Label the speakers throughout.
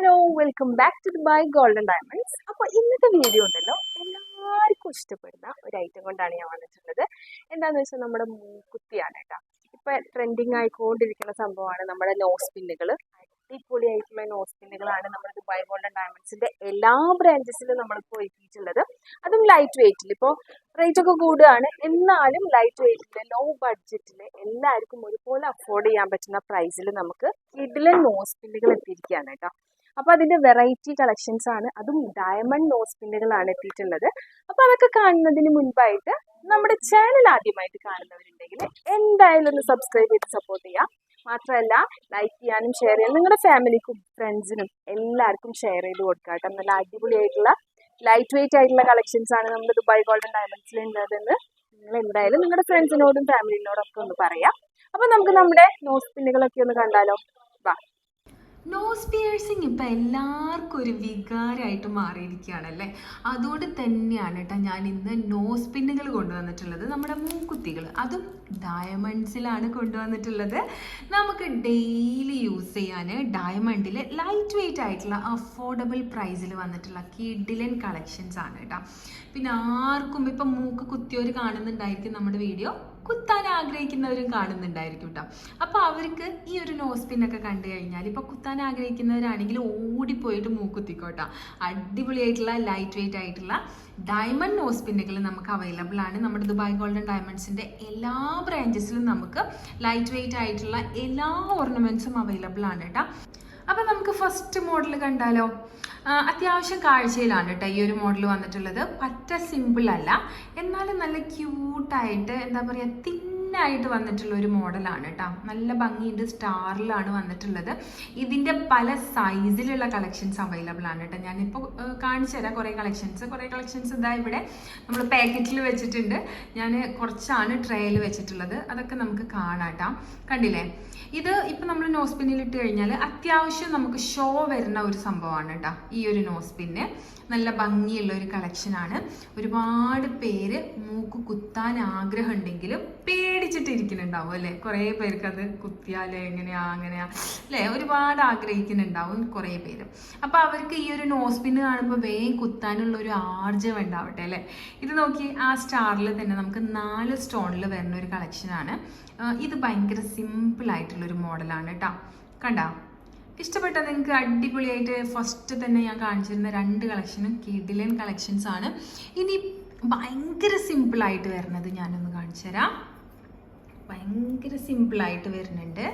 Speaker 1: Hello welcome back to Dubai golden diamonds അപ്പോൾ ഇന്നത്തെ video ഉണ്ടല്ലോ എല്ലാവർക്കും ഇഷ്ടപ്പെടുന്ന ഒരു ഐറ്റം കൊണ്ടാണ് ഞാൻ വന്നിട്ടുള്ളത്. എന്താണെന്ന് വെച്ചാൽ നമ്മുടെ മൂക്കുത്തിയാണ് കേട്ടോ. ഇപ്പം ട്രെൻഡിങ് ആയിക്കൊണ്ടിരിക്കുന്ന സംഭവമാണ് നമ്മുടെ നോസ് പിന്നുകൾ അടിപൊളിയായിട്ടുള്ള നോസ് പിന്നുകളാണ് നമ്മുടെ ദുബായ് ഗോൾഡൻ ഡയമണ്ട്സിന്റെ എല്ലാ ബ്രാഞ്ചസിലും നമ്മളിപ്പോൾ എത്തിയിട്ടുള്ളത് അതും ലൈറ്റ് വെയിറ്റിൽ ഇപ്പോൾ റേറ്റ് ഒക്കെ കൂടുകയാണ്. എന്നാലും ലൈറ്റ് വെയിറ്റിൽ ലോ ബഡ്ജറ്റിൽ എല്ലാവർക്കും ഒരുപോലെ അഫോർഡ് ചെയ്യാൻ പറ്റുന്ന പ്രൈസിൽ നമുക്ക് ഇഡിലെ നോസ് പിന്നുകൾ എത്തിയിരിക്കുകയാണ് കേട്ടോ. അപ്പോൾ അതിന്റെ വെറൈറ്റി കളക്ഷൻസ് ആണ്. അതും ഡയമണ്ട് നോസ് പിന്നുകളാണ് എത്തിയിട്ടുള്ളത്. അപ്പോൾ അതൊക്കെ കാണുന്നതിന് മുൻപായിട്ട് നമ്മുടെ ചാനൽ ആദ്യമായിട്ട് കാണുന്നവരുണ്ടെങ്കിൽ എന്തായാലും ഒന്ന് സബ്സ്ക്രൈബ് ചെയ്ത് സപ്പോർട്ട് ചെയ്യാം മാത്രമല്ല ലൈക്ക് ചെയ്യാനും ഷെയർ ചെയ്യാനും നിങ്ങളുടെ ഫാമിലിക്കും ഫ്രണ്ട്സിനും എല്ലാവർക്കും ഷെയർ ചെയ്ത് കൊടുക്കുക കേട്ടോ. നല്ല അടിപൊളിയായിട്ടുള്ള ലൈറ്റ് വെയിറ്റ് ആയിട്ടുള്ള കളക്ഷൻസ് ആണ് നമ്മുടെ ദുബായ് ഗോൾഡൻ ഡയമണ്ട്സിൽ ഉള്ളതെന്ന് നിങ്ങൾ എന്തായാലും നിങ്ങളുടെ ഫ്രണ്ട്സിനോടും ഫാമിലിനോടും ഒക്കെ ഒന്ന് പറയാം. അപ്പോൾ നമുക്ക് നമ്മുടെ നോസ് പിന്നുകളൊക്കെ ഒന്ന് കണ്ടാലോ? വാ.
Speaker 2: നോസ് പിയേഴ്സിങ് ഇപ്പം എല്ലാവർക്കും ഒരു വികാരമായിട്ട് മാറിയിരിക്കുകയാണല്ലേ? അതുകൊണ്ട് തന്നെയാണ് കേട്ടോ ഞാൻ ഇന്ന് നോസ് പിന്നുകൾ കൊണ്ടുവന്നിട്ടുള്ളത്. നമ്മുടെ മൂക്കുത്തികൾ അതും ഡയമണ്ട്സിലാണ് കൊണ്ടുവന്നിട്ടുള്ളത്. നമുക്ക് ഡെയിലി യൂസ് ചെയ്യാൻ ഡയമണ്ടിൽ ലൈറ്റ് വെയിറ്റ് ആയിട്ടുള്ള അഫോർഡബിൾ പ്രൈസിൽ വന്നിട്ടുള്ള കിഡിലൻ കളക്ഷൻസ് ആണ് കേട്ടോ. പിന്നെ ആർക്കും ഇപ്പം മൂക്ക് കുത്തിയവർ കാണുന്നുണ്ടായിരിക്കും നമ്മുടെ വീഡിയോ കുത്താൻ ആഗ്രഹിക്കുന്നവരും കാണുന്നുണ്ടായിരിക്കും കേട്ടോ അപ്പോൾ അവർക്ക് ഈ ഒരു നോസ് പിന്നൊക്കെ കണ്ടു കഴിഞ്ഞാൽ ഇപ്പോൾ കുത്താൻ ആഗ്രഹിക്കുന്നവരാണെങ്കിൽ ഓടിപ്പോയിട്ട് മൂക്കുത്തിക്കോട്ടോ അടിപൊളിയായിട്ടുള്ള ലൈറ്റ് വെയിറ്റ് ആയിട്ടുള്ള ഡയമണ്ട് നോസ് പിന്നുകൾ നമുക്ക് അവൈലബിൾ ആണ്. നമ്മുടെ ദുബായ് ഗോൾഡൻ ഡയമണ്ട്സിന്റെ എല്ലാ ബ്രാഞ്ചസിലും നമുക്ക് ലൈറ്റ് വെയിറ്റ് ആയിട്ടുള്ള എല്ലാ ഓർണമെന്റ്സും അവൈലബിൾ ആണ് കേട്ടോ അപ്പം നമുക്ക് ഫസ്റ്റ് മോഡൽ കണ്ടാലോ? അത്യാവശ്യം കാഴ്ചയിലാണ് കേട്ടോ ഈ ഒരു മോഡൽ വന്നിട്ടുള്ളത്. പറ്റ സിമ്പിൾ അല്ല. എന്നാലും നല്ല ക്യൂട്ടായിട്ട് എന്താ പറയുക തിന്നായിട്ട് വന്നിട്ടുള്ള ഒരു മോഡലാണ് കേട്ടോ നല്ല ഭംഗിയുണ്ട്. സ്റ്റാറിലാണ് വന്നിട്ടുള്ളത്. ഇതിന്റെ പല സൈസിലുള്ള കളക്ഷൻസ് അവൈലബിൾ ആണ് കേട്ടോ ഞാനിപ്പോൾ കാണിച്ചു തരാം കുറേ കളക്ഷൻസ് കുറേ കളക്ഷൻസ് ഇതാ ഇവിടെ നമ്മൾ പാക്കറ്റിൽ വെച്ചിട്ടുണ്ട്. ഞാൻ കുറച്ചാണ് ട്രേയിൽ വെച്ചിട്ടുള്ളത്. അതൊക്കെ നമുക്ക് കാണാം കേട്ടോ കണ്ടില്ലേ? ഇത് ഇപ്പം നമ്മൾ നോസ് പിന്നിൽ ഇട്ട് കഴിഞ്ഞാൽ അത്യാവശ്യം നമുക്ക് ഷോ വരുന്ന ഒരു സംഭവമാണ് കേട്ടോ ഈ ഒരു നോസ് പിന്ന് നല്ല ഭംഗിയുള്ള ഒരു കളക്ഷനാണ് ഒരുപാട് പേര് മൂക്ക് കുത്താൻ ആഗ്രഹം ഉണ്ടെങ്കിലും പേടിച്ചിട്ട് ഇരിക്കുന്നുണ്ടാവും അല്ലേ? കുറേ പേർക്ക് അത് കുത്തിയാലേ എങ്ങനെയാ അങ്ങനെയാ അല്ലേ? ഒരുപാട് ആഗ്രഹിക്കുന്നുണ്ടാവും കുറേ പേര്. അപ്പോൾ അവർക്ക് ഈ ഒരു നോസ് പിന്ന് കാണുമ്പോൾ വേഗം കുത്താനുള്ള ഒരു ആർജം ഉണ്ടാവട്ടെ അല്ലേ? ഇത് നോക്കി ആ സ്റ്റാറിൽ തന്നെ നമുക്ക് നാല് സ്റ്റോണിൽ വരുന്ന ഒരു കളക്ഷനാണ് ഇത് ഭയങ്കര സിമ്പിൾ ആയിട്ടുള്ളൊരു മോഡലാണ് കേട്ടോ കണ്ട? ഇഷ്ടപ്പെട്ട നിങ്ങൾക്ക് അടിപൊളിയായിട്ട് ഫസ്റ്റ് തന്നെ ഞാൻ കാണിച്ചിരുന്ന രണ്ട് കളക്ഷനും കിഡിലൻ കളക്ഷൻസ് ആണ്. ഇനി ഭയങ്കര സിമ്പിളായിട്ട് വരുന്നത് ഞാനൊന്ന് കാണിച്ചു തരാം ഭയങ്കര സിമ്പിളായിട്ട് വരുന്നുണ്ട്.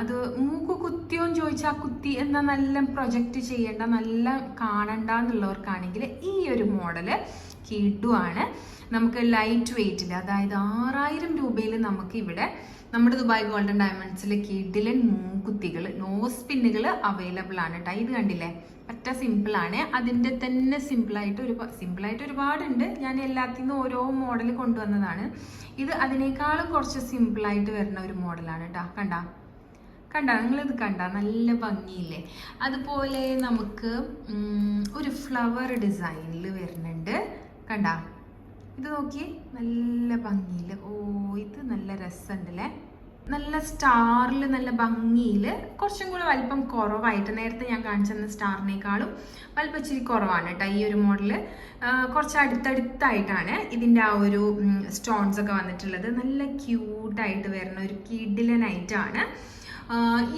Speaker 2: അത് മൂക്ക് കുത്തിയോന്ന് ചോദിച്ചാൽ കുത്തി എന്നാൽ നല്ല പ്രൊജക്റ്റ് ചെയ്യേണ്ട നല്ല കാണണ്ട എന്നുള്ളവർക്കാണെങ്കിൽ ഈ ഒരു മോഡൽ കിഡുവാണ് നമുക്ക് ലൈറ്റ് വെയിറ്റിൽ അതായത് ആറായിരം രൂപയിൽ നമുക്ക് ഇവിടെ നമ്മുടെ ദുബായ് ഗോൾഡൻ ഡയമണ്ട്സിൽ കിഡിലൻ മൂക്കുത്തികൾ നോസ് പിന്നുകൾ അവൈലബിൾ ആണ് കേട്ടോ ഇത് കണ്ടില്ലേ? ഒറ്റ സിമ്പിൾ ആണ്. അതിന്റെ തന്നെ സിമ്പിളായിട്ട് ഒരു സിമ്പിളായിട്ട് ഒരുപാടുണ്ട്. ഞാൻ എല്ലാത്തിൽ നിന്നും ഓരോ മോഡൽ കൊണ്ടുവന്നതാണ്. ഇത് അതിനേക്കാളും കുറച്ച് സിമ്പിളായിട്ട് വരുന്ന ഒരു മോഡലാണ് കേട്ടോ കണ്ട? കണ്ട നിങ്ങളിത് കണ്ട? നല്ല ഭംഗിയില്ലേ? അതുപോലെ നമുക്ക് ഒരു ഫ്ലവർ ഡിസൈനിൽ വരുന്നുണ്ട്. കണ്ട? ഇത് നോക്കി നല്ല ഭംഗിയിൽ ഓ ഇത് നല്ല രസമുണ്ടല്ലേ? നല്ല സ്റ്റാറിൽ നല്ല ഭംഗിയിൽ കുറച്ചും കൂടെ വലിപ്പം കുറവായിട്ട് നേരത്തെ ഞാൻ കാണിച്ചെന്ന സ്റ്റാറിനേക്കാളും വലിപ്പം ഇച്ചിരി കുറവാണ് കേട്ടോ ഈ ഒരു മോഡൽ. കുറച്ച് അടുത്തടുത്തായിട്ടാണ് ഇതിന്റെ ആ ഒരു സ്റ്റോൺസ് ഒക്കെ വന്നിട്ടുള്ളത്. നല്ല ക്യൂട്ടായിട്ട് വരുന്ന ഒരു കിഡിലനായിട്ടാണ്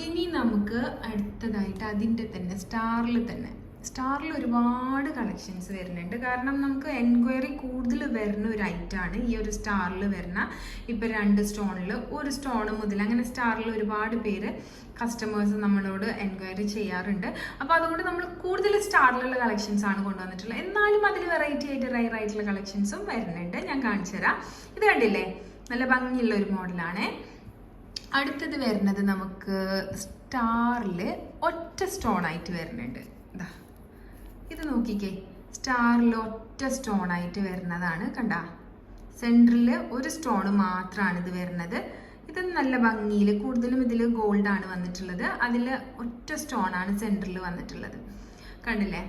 Speaker 2: ഇനി നമുക്ക് അടുത്തതായിട്ട് അതിന്റെ തന്നെ സ്റ്റാറിൽ തന്നെ. സ്റ്റാറിൽ ഒരുപാട് കളക്ഷൻസ് വരുന്നുണ്ട്. കാരണം നമുക്ക് എൻക്വയറി കൂടുതൽ വരുന്ന ഒരു ഐറ്റമാണ് ഈ ഒരു സ്റ്റാറിൽ വരുന്ന ഇപ്പം രണ്ട് സ്റ്റോണിൽ ഒരു സ്റ്റോൺ മുതൽ അങ്ങനെ സ്റ്റാറിൽ ഒരുപാട് പേര് കസ്റ്റമേഴ്സ് നമ്മളോട് എൻക്വയറി ചെയ്യാറുണ്ട്. അപ്പോൾ അതുകൊണ്ട് നമ്മൾ കൂടുതൽ സ്റ്റാറിലുള്ള കളക്ഷൻസ് ആണ് കൊണ്ടുവന്നിട്ടുള്ളത്. എന്നാലും അതിൽ വെറൈറ്റി ആയിട്ട് റയർ ആയിട്ടുള്ള കളക്ഷൻസും വരുന്നുണ്ട്. ഞാൻ കാണിച്ചു തരാം ഇത് കണ്ടില്ലേ? നല്ല ഭംഗിയുള്ള ഒരു മോഡലാണേ അടുത്തത് വരുന്നത് നമുക്ക് സ്റ്റാറിൽ ഒറ്റ സ്റ്റോൺ ആയിട്ട് വരുന്നുണ്ട് ഇതാ നോക്കിക്കേ. സ്റ്റാറിൽ ഒറ്റ സ്റ്റോൺ ആയിട്ട് വരുന്നതാണ് കണ്ട? സെന്ററിൽ ഒരു സ്റ്റോൺ മാത്രമാണ് ഇത് വരുന്നത്. ഇത് നല്ല ഭംഗിയിൽ കൂടുതലും ഇതിൽ ഗോൾഡാണ് വന്നിട്ടുള്ളത്. അതിൽ ഒറ്റ സ്റ്റോൺ ആണ് സെന്ററിൽ വന്നിട്ടുള്ളത്. കണ്ടില്ലേ?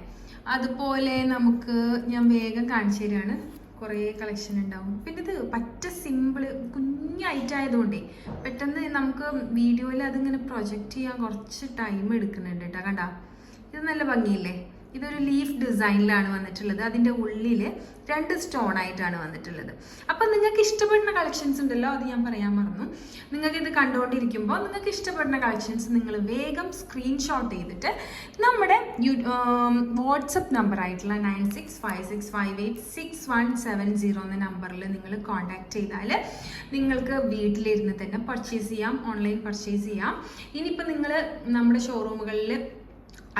Speaker 2: അതുപോലെ നമുക്ക് ഞാൻ വേഗം കാണിച്ചു തരികയാണ് കുറേ കളക്ഷൻ ഉണ്ടാവും. പിന്നെ ഇത് പറ്റ സിമ്പിൾ കുഞ്ഞായിട്ടായതുകൊണ്ടേ പെട്ടെന്ന് നമുക്ക് വീഡിയോയിൽ അതിങ്ങനെ പ്രൊജക്റ്റ് ചെയ്യാൻ കുറച്ച് ടൈം എടുക്കുന്നുണ്ട് കേട്ടോ. കണ്ട? ഇത് നല്ല ഭംഗിയില്ലേ? ഇതൊരു ലീഫ് ഡിസൈനിലാണ് വന്നിട്ടുള്ളത്. അതിന്റെ ഉള്ളിൽ രണ്ട് സ്റ്റോൺ ആയിട്ടാണ് വന്നിട്ടുള്ളത്. അപ്പം നിങ്ങൾക്ക് ഇഷ്ടപ്പെടുന്ന കളക്ഷൻസ് ഉണ്ടല്ലോ അത് ഞാൻ പറയാൻ മറന്നു. നിങ്ങൾക്ക് ഇത് കണ്ടുകൊണ്ടിരിക്കുമ്പോൾ നിങ്ങൾക്ക് ഇഷ്ടപ്പെടുന്ന കളക്ഷൻസ് നിങ്ങൾ വേഗം സ്ക്രീൻഷോട്ട് ചെയ്തിട്ട് നമ്മുടെ വാട്സപ്പ് നമ്പർ ആയിട്ടുള്ള nine six five six five eight six one seven zero എന്ന നമ്പറിൽ നിങ്ങൾ കോൺടാക്ട് ചെയ്താൽ നിങ്ങൾക്ക് വീട്ടിലിരുന്ന് തന്നെ പർച്ചേസ് ചെയ്യാം ഓൺലൈൻ പർച്ചേസ് ചെയ്യാം. ഇനിയിപ്പോൾ നിങ്ങൾ നമ്മുടെ ഷോറൂമുകളിൽ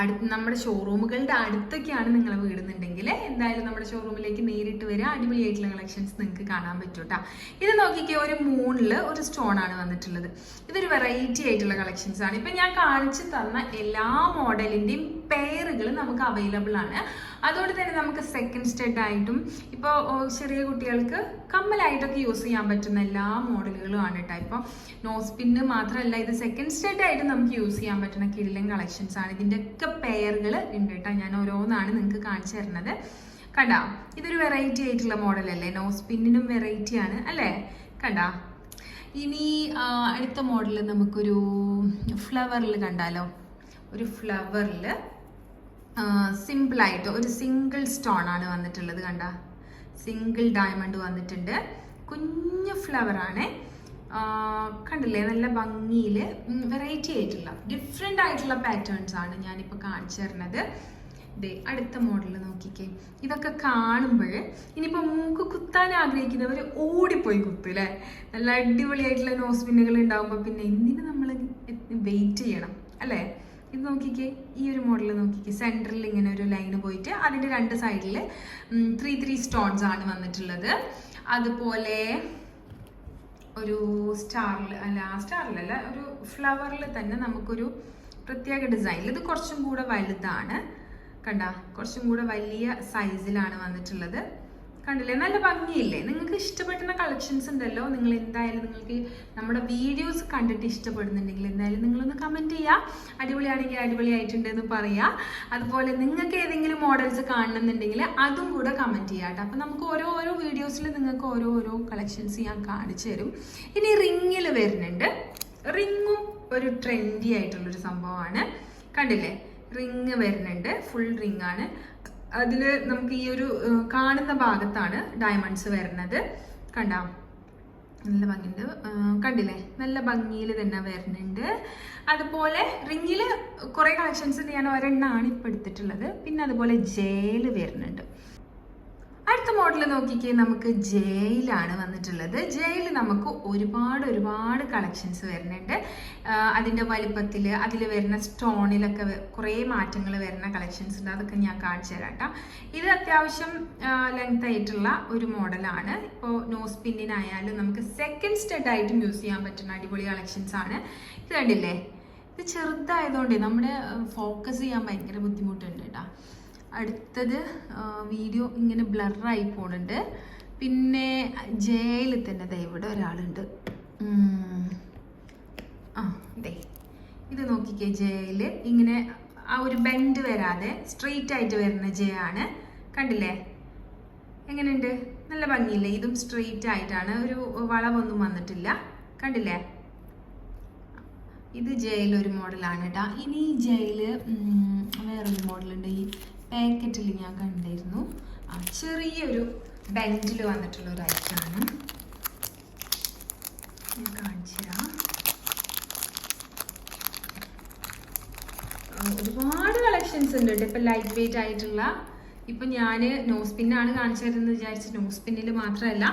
Speaker 2: അടുത്ത് നമ്മുടെ ഷോറൂമുകളുടെ അടുത്തൊക്കെയാണ് നിങ്ങൾ വീടുന്നുണ്ടെങ്കിൽ എന്തായാലും നമ്മുടെ ഷോറൂമിലേക്ക് നേരിട്ട് വരിക അടിപൊളിയായിട്ടുള്ള കളക്ഷൻസ് നിങ്ങൾക്ക് കാണാൻ പറ്റും കേട്ടോ ഇത് നോക്കിക്കേ ഒരു മൂണിൽ ഒരു സ്റ്റോൺ ആണ് വന്നിട്ടുള്ളത്. ഇതൊരു വെറൈറ്റി ആയിട്ടുള്ള കളക്ഷൻസ് ആണ്. ഇപ്പം ഞാൻ കാണിച്ചു തന്ന എല്ലാ മോഡലിന്റെയും പെയറുകൾ നമുക്ക് അവൈലബിൾ ആണ്. അതുകൊണ്ട് തന്നെ നമുക്ക് സെക്കൻഡ് സ്റ്റെഡ് ആയിട്ടും ഇപ്പോൾ ചെറിയ കുട്ടികൾക്ക് കമ്മലായിട്ടൊക്കെ യൂസ് ചെയ്യാൻ പറ്റുന്ന എല്ലാ മോഡലുകളും ആണ് കേട്ടോ ഇപ്പോൾ നോസ് പിന്ന് മാത്രമല്ല ഇത് സെക്കൻഡ് സ്റ്റെഡ് ആയിട്ട് നമുക്ക് യൂസ് ചെയ്യാൻ പറ്റുന്ന കിടിലൻ കളക്ഷൻസ് ആണ്. ഇതിന്റെ ഒക്കെ പെയറുകൾ ഉണ്ട് കേട്ടോ ഞാൻ ഓരോന്നാണ് നിങ്ങൾക്ക് കാണിച്ചു തരുന്നത്. കണ്ടാ ഇതൊരു വെറൈറ്റി ആയിട്ടുള്ള മോഡലല്ലേ നോസ് പിന്നിനും വെറൈറ്റി ആണ് അല്ലേ? കണ്ടാ. ഇനി അടുത്ത മോഡൽ നമുക്കൊരു ഫ്ലവറിൽ കണ്ടാലോ? ഒരു ഫ്ലവറിൽ സിമ്പിളായിട്ട് ഒരു സിംഗിൾ സ്റ്റോൺ ആണ് വന്നിട്ടുള്ളത് കണ്ട. സിംഗിൾ ഡയമണ്ട് വന്നിട്ടുണ്ട്. കുഞ്ഞു ഫ്ലവറാണ് കണ്ടില്ലേ? നല്ല ഭംഗിയിൽ വെറൈറ്റി ആയിട്ടുള്ള ഡിഫറെന്റ് ആയിട്ടുള്ള പാറ്റേൺസ് ആണ് ഞാനിപ്പോൾ കാണിച്ചു തരുന്നത്. ദേ അടുത്ത മോഡൽ നോക്കിക്കേ. ഇതൊക്കെ കാണുമ്പോൾ ഇനിയിപ്പോൾ മൂക്ക് കുത്താൻ ആഗ്രഹിക്കുന്നവർ ഓടിപ്പോയി കുത്തും അല്ലേ നല്ല അടിപൊളിയായിട്ടുള്ള നോസ് പിന്നുകൾ ഉണ്ടാകുമ്പോൾ പിന്നെ എന്തിനു നമ്മൾ വെയിറ്റ് ചെയ്യണം അല്ലേ? ഇത് നോക്കിക്കേ ഈ ഒരു മോഡൽ നോക്കിക്കേ. സെന്ററിൽ ഇങ്ങനെ ഒരു ലൈന് പോയിട്ട് അതിന്റെ രണ്ട് സൈഡിൽ ത്രീ ത്രീ സ്റ്റോൺസ് ആണ് വന്നിട്ടുള്ളത്. അതുപോലെ ഒരു സ്റ്റാറിൽ അല്ല സ്റ്റാറിലല്ല ഒരു ഫ്ലവറിൽ തന്നെ നമുക്കൊരു പ്രത്യേക ഡിസൈൻ ഇത് കുറച്ചും കൂടെ വലുതാണ്. കണ്ട കുറച്ചും കൂടെ വലിയ സൈസിലാണ് വന്നിട്ടുള്ളത്. കണ്ടില്ലേ? നല്ല ഭംഗിയില്ലേ? നിങ്ങൾക്ക് ഇഷ്ടപ്പെടുന്ന കളക്ഷൻസ് ഉണ്ടല്ലോ. നിങ്ങൾ എന്തായാലും നിങ്ങൾക്ക് നമ്മുടെ വീഡിയോസ് കണ്ടിട്ട് ഇഷ്ടപ്പെടുന്നുണ്ടെങ്കിൽ എന്തായാലും നിങ്ങളൊന്ന് കമന്റ് ചെയ്യുക അടിപൊളിയാണെങ്കിൽ അടിപൊളിയായിട്ടുണ്ട് എന്ന് പറയുക അതുപോലെ നിങ്ങൾക്ക് ഏതെങ്കിലും മോഡൽസ് കാണണമെന്നുണ്ടെങ്കിൽ അതും കൂടെ കമന്റ് ചെയ്യുക കേട്ടോ. അപ്പം നമുക്ക് ഓരോ ഓരോ വീഡിയോസിൽ നിങ്ങൾക്ക് ഓരോ ഓരോ കളക്ഷൻസ് ഞാൻ കാണിച്ചു തരും. ഇനി റിങ്ങിൽ വരുന്നുണ്ട്. റിങ്ങും ഒരു ട്രെൻഡി ആയിട്ടുള്ളൊരു സംഭവമാണ്. കണ്ടില്ലേ? റിങ് വരുന്നുണ്ട്. ഫുൾ റിങ് ആണ്. അതിൽ നമുക്ക് ഈ ഒരു കാണുന്ന ഭാഗത്താണ് ഡയമണ്ട്സ് വരുന്നത്. കണ്ടാ? നല്ല ഭംഗിയുണ്ട്. കണ്ടില്ലേ? നല്ല ഭംഗിയിൽ തന്നെ വരുന്നുണ്ട്. അതുപോലെ റിങ്ങിൽ കുറേ കളക്ഷൻസ് ഞാൻ ഒരെണ്ണമാണ് ഇപ്പൊ എടുത്തിട്ടുള്ളത്. പിന്നെ അതുപോലെ ജേൽ വരുന്നുണ്ട്. അടുത്ത മോഡൽ നോക്കിക്കേ നമുക്ക് ജയിലാണ് വന്നിട്ടുള്ളത്. ജയിൽ നമുക്ക് ഒരുപാട് ഒരുപാട് കളക്ഷൻസ് വരുന്നുണ്ട്. അതിന്റെ വലുപ്പത്തിൽ അതിൽ വരുന്ന സ്റ്റോണിലൊക്കെ കുറേ മാറ്റങ്ങൾ വരുന്ന കളക്ഷൻസ് ഉണ്ട്. അതൊക്കെ ഞാൻ കാണിച്ചു തരാം ഇത് അത്യാവശ്യം ലെങ്ത് ആയിട്ടുള്ള ഒരു മോഡലാണ് ഇപ്പോൾ നോസ് പിന്നിനായാലും നമുക്ക് സെക്കൻഡ് സ്റ്റെഡ് ആയിട്ടും യൂസ് ചെയ്യാൻ പറ്റുന്ന അടിപൊളി കളക്ഷൻസ് ആണ്. ഇത് കണ്ടില്ലേ? ഇത് ചെറുതായതുകൊണ്ട് നമ്മുടെ ഫോക്കസ് ചെയ്യാൻ ഭയങ്കര ബുദ്ധിമുട്ടുണ്ട് കേട്ടോ. അടുത്തത് വീഡിയോ ഇങ്ങനെ ബ്ലറായി പോകുന്നുണ്ട് പിന്നെ ജയിൽ തന്നെ ദേ ഇവിടെ ഒരാളുണ്ട്. ആ ദേ. ഇത് നോക്കിക്കേ ജയിൽ ഇങ്ങനെ ആ ഒരു ബെൻഡ് വരാതെ സ്ട്രെയിറ്റ് ആയിട്ട് വരുന്ന ജയ ആണ് കണ്ടില്ലേ? എങ്ങനെയുണ്ട്? നല്ല ഭംഗിയില്ലേ? ഇതും സ്ട്രെയിറ്റ് ആയിട്ടാണ്. ഒരു വളവൊന്നും വന്നിട്ടില്ല. കണ്ടില്ലേ? ഇത് ജയിൽ ഒരു മോഡലാണ് കേട്ടോ ഇനി ജയിൽ വേറൊരു മോഡലുണ്ട് ഈ പാക്കറ്റിൽ ഞാൻ കണ്ടിരുന്നു. ചെറിയൊരു ബെൻഡിൽ വന്നിട്ടുള്ള ഒരു ഐറ്റാണ് ഞാൻ കാണിച്ചു ഒരുപാട് കളക്ഷൻസ് ഉണ്ട് കേട്ടോ. ഇപ്പം ലൈറ്റ് വെയിറ്റ് ആയിട്ടുള്ള ഇപ്പം ഞാൻ നോസ് പിന്നാണ് കാണിച്ചു തരുന്നത് വിചാരിച്ച് നോസ് പിന്നിൽ മാത്രമല്ല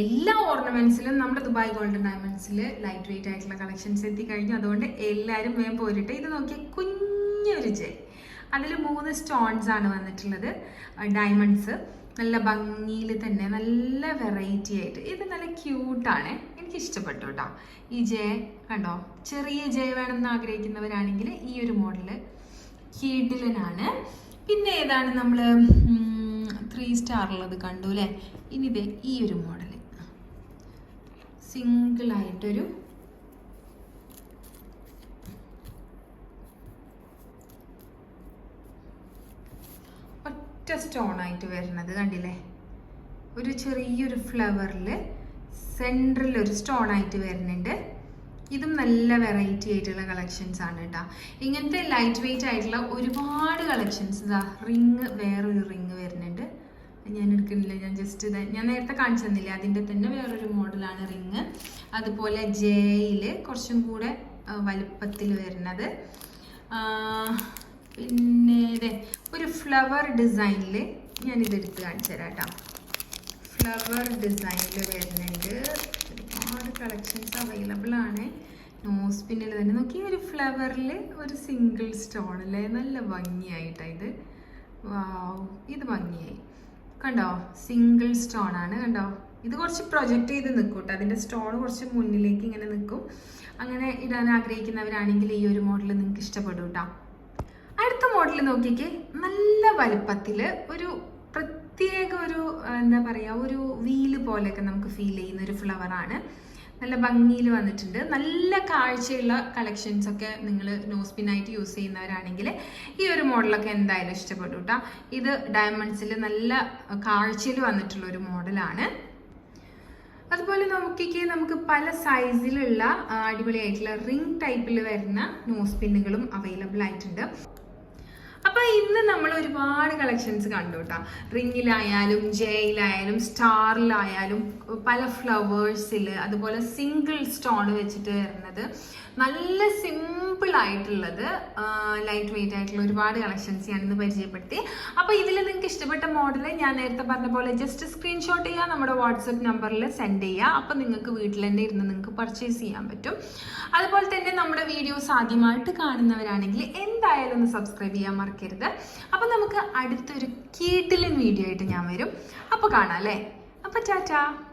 Speaker 2: എല്ലാ ഓർണമെന്റ്സിലും നമ്മുടെ ദുബായ് ഗോൾഡൻ ഡയമണ്ട്സിൽ ലൈറ്റ് വെയിറ്റ് ആയിട്ടുള്ള കളക്ഷൻസ് എത്തിക്കഴിഞ്ഞു. അതുകൊണ്ട് എല്ലാവരും വേഗം പോരിട്ട്. ഇത് നോക്കിയ കുഞ്ഞൊരു ജെ. അതിൽ മൂന്ന് സ്റ്റോൺസ് ആണ് വന്നിട്ടുള്ളത്. ഡയമണ്ട്സ് നല്ല ഭംഗിയിൽ തന്നെ നല്ല വെറൈറ്റി ആയിട്ട്. ഇത് നല്ല ക്യൂട്ടാണ് എനിക്ക് ഇഷ്ടപ്പെട്ടു കേട്ടോ ഈ ജെ കണ്ടോ? ചെറിയ ജെ വേണമെന്ന് ആഗ്രഹിക്കുന്നവരാണെങ്കിൽ ഈ ഒരു മോഡൽ കീഡിലനാണ് പിന്നെ ഏതാണ് നമ്മൾ ത്രീ സ്റ്റാറുള്ളത് കണ്ടു അല്ലേ ഇനി ഇത് ഈ ഒരു മോഡൽ സിംഗിളായിട്ടൊരു ഒറ്റ സ്റ്റോൺ ആയിട്ട് വരുന്നത് കണ്ടില്ലേ? ഒരു ചെറിയൊരു ഫ്ലവറിൽ സെൻട്രൽ ഒരു സ്റ്റോൺ ആയിട്ട് വരുന്നുണ്ട്. ഇതും നല്ല വെറൈറ്റി ആയിട്ടുള്ള കളക്ഷൻസ് ആണ് കേട്ടോ ഇങ്ങനത്തെ ലൈറ്റ് വെയിറ്റ് ആയിട്ടുള്ള ഒരുപാട് കളക്ഷൻസ് ഇതാ റിങ് വേറൊരു റിങ് വരുന്നുണ്ട്. ഞാൻ എടുക്കുന്നില്ല ഞാൻ ജസ്റ്റ് ഇത് ഞാൻ നേരത്തെ കാണിച്ചു തന്നില്ലേ? അതിന്റെ തന്നെ വേറൊരു മോഡലാണ് റിങ് അതുപോലെ ജെയിൽ കുറച്ചും കൂടെ വലുപ്പത്തിൽ വരുന്നത്. പിന്നെ ഇതേ ഒരു ഫ്ലവർ ഡിസൈനിൽ ഞാനിത് എടുത്ത് കാണിച്ചു തരാം കേട്ടോ. ഫ്ലവർ ഡിസൈനിൽ വരുന്നുണ്ട്. ഒരുപാട് കളക്ഷൻസ് അവൈലബിൾ ആണ്. നോസ് പിന്നിൽ തന്നെ. നോക്കി ഒരു ഫ്ലവറിൽ ഒരു സിംഗിൾ സ്റ്റോൺ അല്ലേ നല്ല ഭംഗിയായിട്ടാണ് ഇത്. വാവ് ഇത് ഭംഗിയായി. കണ്ടോ? സിംഗിൾ സ്റ്റോൺ ആണ് കണ്ടോ? ഇത് കുറച്ച് പ്രൊജക്റ്റ് ചെയ്ത് നിൽക്കും കേട്ടോ. അതിന്റെ സ്റ്റോൺ കുറച്ച് മുന്നിലേക്ക് ഇങ്ങനെ നിൽക്കും. അങ്ങനെ ഇടാൻ ആഗ്രഹിക്കുന്നവരാണെങ്കിൽ ഈ ഒരു മോഡൽ നിങ്ങൾക്ക് ഇഷ്ടപ്പെടും കേട്ടോ. അടുത്ത മോഡൽ നോക്കിക്കേ. നല്ല വലുപ്പത്തിൽ ഒരു പ്രത്യേക ഒരു എന്താ പറയുക ഒരു വീൽ പോലെയൊക്കെ നമുക്ക് ഫീൽ ചെയ്യുന്ന ഒരു ഫ്ലവറാണ് നല്ല ഭംഗിയിൽ വന്നിട്ടുണ്ട്. നല്ല കാഴ്ചയുള്ള കളക്ഷൻസ് ഒക്കെ നിങ്ങൾ നോസ് നോസ്പിനായിട്ട് യൂസ് ചെയ്യുന്നവരാണെങ്കിൽ ഈ ഒരു മോഡലൊക്കെ എന്തായാലും ഇഷ്ടപ്പെട്ടു കേട്ടോ ഇത് ഡയമണ്ട്സിൽ നല്ല കാഴ്ചയിൽ വന്നിട്ടുള്ള ഒരു മോഡലാണ് അതുപോലെ നോക്കിക്കേ നമുക്ക് പല സൈസിലുള്ള അടിപൊളിയായിട്ടുള്ള റിംഗ് ടൈപ്പിൽ വരുന്ന നോസ് പിന്നുകളും അവൈലബിൾ ആയിട്ടുണ്ട്. ഇന്ന് നമ്മൾ ഒരുപാട് കളക്ഷൻസ് കണ്ടു കേട്ടോ റിങ്ങിലായാലും ജയിലായാലും സ്റ്റാറിലായാലും പല ഫ്ലവേഴ്സിൽ അതുപോലെ സിംഗിൾ സ്റ്റോൺ വെച്ചിട്ട് വരുന്നത്. നല്ല സിമ്പിൾ ആയിട്ടുള്ളത് ലൈറ്റ് വെയിറ്റ് ആയിട്ടുള്ള ഒരുപാട് കളക്ഷൻസ് ഞാൻ ഇന്ന് പരിചയപ്പെടുത്തി. അപ്പോൾ ഇതിൽ നിങ്ങൾക്ക് ഇഷ്ടപ്പെട്ട മോഡൽ ഞാൻ നേരത്തെ പറഞ്ഞ പോലെ ജസ്റ്റ് സ്ക്രീൻഷോട്ട് ചെയ്യുക നമ്മുടെ വാട്സപ്പ് നമ്പറിൽ സെൻഡ് ചെയ്യുക അപ്പോൾ നിങ്ങൾക്ക് വീട്ടിൽ തന്നെ ഇരുന്ന് നിങ്ങൾക്ക് പർച്ചേസ് ചെയ്യാൻ പറ്റും. അതുപോലെ തന്നെ നമ്മുടെ വീഡിയോസ് ആദ്യമായിട്ട് കാണുന്നവരാണെങ്കിൽ എന്തായാലും ഒന്ന് സബ്സ്ക്രൈബ് ചെയ്യാൻ മറക്കരുത്. അപ്പോൾ നമുക്ക് അടുത്തൊരു കീട്ടിലും വീഡിയോ ആയിട്ട് ഞാൻ വരും. അപ്പോൾ കാണാം അല്ലേ? അപ്പോൾ ടാറ്റാ.